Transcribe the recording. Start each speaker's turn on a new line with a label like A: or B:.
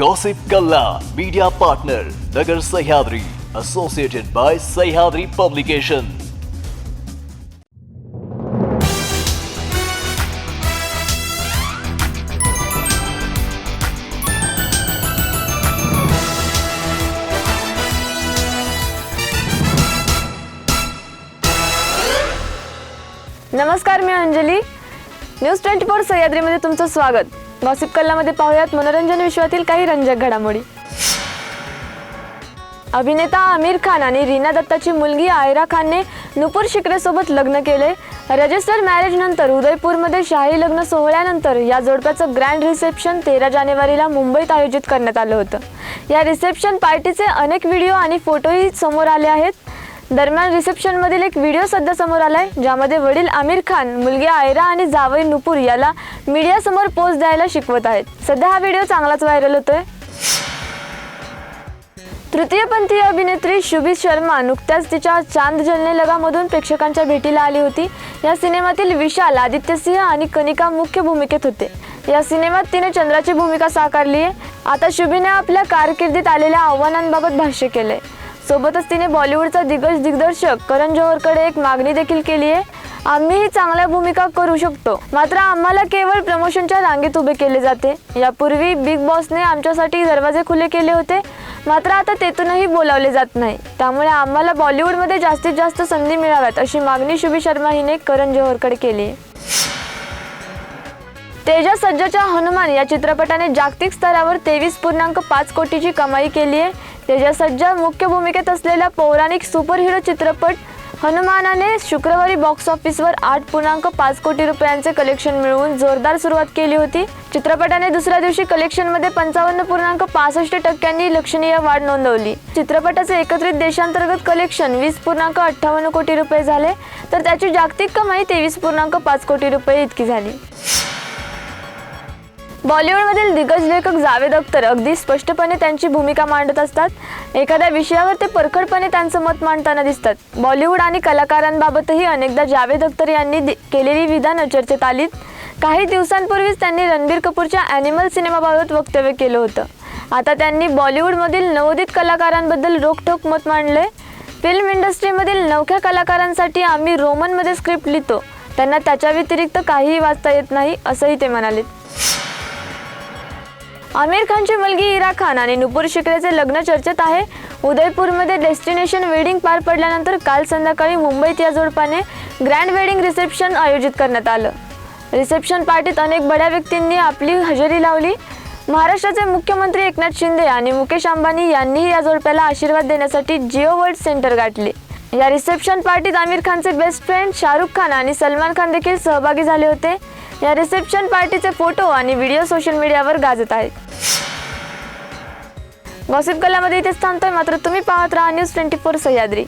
A: Gossip गल्ला media partner Nagar Sahyadri associated by Sahyadri publication
B: नमस्कार, मैं Anjali. News twenty four Sahyadri सह्याद्रीमध्ये तुम स्वागत. गॉसिप कल्लामध्ये पाहूयात मनोरंजन विश्वातील काही रंजक घडामोडी. अभिनेता आमिर खान आणि रीना दत्ताची मुलगी आयरा खानने नुपूर शिकरेसोबत लग्न केले. रजिस्टर मॅरेजनंतर उदयपूरमध्ये शाही लग्न सोहळ्यानंतर या जोडप्याचं ग्रँड रिसेप्शन तेरा जानेवारीला मुंबईत आयोजित करण्यात आलं होतं. या रिसेप्शन पार्टीचे अनेक व्हिडिओ आणि फोटोही समोर आले आहेत. दरम्यान रिसेप्शनमधील एक व्हिडिओ सध्या समोर आलाय ज्यामध्ये वडील आमिर खान मुलगी आयरा आणि जावई नुपूर याला मीडियासमोर पोस्ट द्यायला शिकवत आहेत. सध्या हा व्हिडिओ चांगलाच व्हायरल होतोय. तृतीयपंथीय अभिनेत्री शुभी शर्मा नुकत्याच तिच्या चांद जलने लगामधून प्रेक्षकांच्या भेटीला आली होती. या सिनेमातील विशाल आदित्य सिंह आणि कनिका मुख्य भूमिकेत होते. या सिनेमात तिने चंद्राची भूमिका साकारली आहे. आता शुभीने आपल्या कारकिर्दीत आलेल्या आव्हानांबाबत भाष्य केलंय. सोबतच तिने बॉलिवूडचा दिग्गज दिग्दर्शक करण जोहरकडे एक मागणी देखील केली आहे. आम्हीही चांगल्या भूमिका करू शकतो. मात्र आम्हाला केवळ प्रमोशनच्या रांगेत उभे केले जाते. यापूर्वी बिग बॉसने आमच्यासाठी दरवाजे खुले केले होते. मात्र आता तेथूनही बोलावले जात नाही. त्यामुळे आम्हाला बॉलिवूडमध्ये जास्तीत जास्त संधी मिळाव्यात अशी मागणी शुभी शर्मा हिने करण जोहरकडे केली आहे. तेजा सज्जाच्या हनुमान या चित्रपटाने जागतिक स्तरावर तेवीस पूर्णांक पाच कोटीची कमाई केली आहे. तेजा सज्जा मुख्य भूमिकेत असलेला पौराणिक सुपरहिरो चित्रपट हनुमानाने शुक्रवारी बॉक्स ऑफिसवर आठ पूर्णांक पाच कोटी रुपयांचे कलेक्शन मिळवून जोरदार सुरुवात केली होती. चित्रपटाने दुसऱ्या दिवशी कलेक्शनमध्ये पंचावन्न पूर्णांक पासष्ट टक्क्यांनी लक्षणीय वाढ नोंदवली. चित्रपटाचे एकत्रित देशांतर्गत कलेक्शन वीस पूर्णांक अठ्ठावन्न कोटी रुपये झाले तर त्याची जागतिक कमाई तेवीस पूर्णांक पाच कोटी रुपये इतकी झाली. बॉलिवूडमधील दिग्गज लेखक जावेद अख्तर अगदी स्पष्टपणे त्यांची भूमिका मांडत असतात. एखाद्या विषयावर ते परखडपणे त्यांचं मत मांडताना दिसतात. बॉलिवूड आणि कलाकारांबाबतही अनेकदा जावेद अख्तर यांनी दि- केलेली विधानं चर्चेत आलीत. काही दिवसांपूर्वीच त्यांनी रणबीर कपूरच्या ॲनिमल सिनेमाबाबत वक्तव्य केलं होतं. आता त्यांनी बॉलिवूडमधील नवोदित कलाकारांबद्दल रोखठोक मत मांडले फिल्म इंडस्ट्रीमधील नवख्या कलाकारांसाठी आम्ही रोमनमध्ये स्क्रिप्ट लिहितो. त्यांना त्याच्या व्यतिरिक्त काहीही वाचता येत नाही असंही ते म्हणाले आमिर खानची मुलगी इरा खान आणि नुपूर शिकरेचे लग्न चर्चेत आहे. उदयपूरमध्ये डेस्टिनेशन वेडिंग पार पडल्यानंतर काल संध्याकाळी मुंबईत या जोडपाने ग्रँड वेडिंग रिसेप्शन आयोजित करण्यात आलं. रिसेप्शन पार्टीत अनेक बड्या व्यक्तींनी आपली हजेरी लावली. महाराष्ट्राचे मुख्यमंत्री एकनाथ शिंदे आणि मुकेश अंबानी यांनीही या जोडप्याला आशीर्वाद देण्यासाठी जिओ वर्ल्ड सेंटर गाठले. या रिसेप्शन पार्टीत आमिर खानचे बेस्ट फ्रेंड शाहरुख खान आणि सलमान खान देखील सहभागी झाले होते. या रिसेप्शन पार्टीचे फोटो आणि व्हिडिओ सोशल मीडियावर गाजत आहेत. गॉसिप कलामध्ये इथेच थांबतोय मात्र तुम्ही पाहत राहा न्यूज ट्वेंटी फोर सह्याद्री.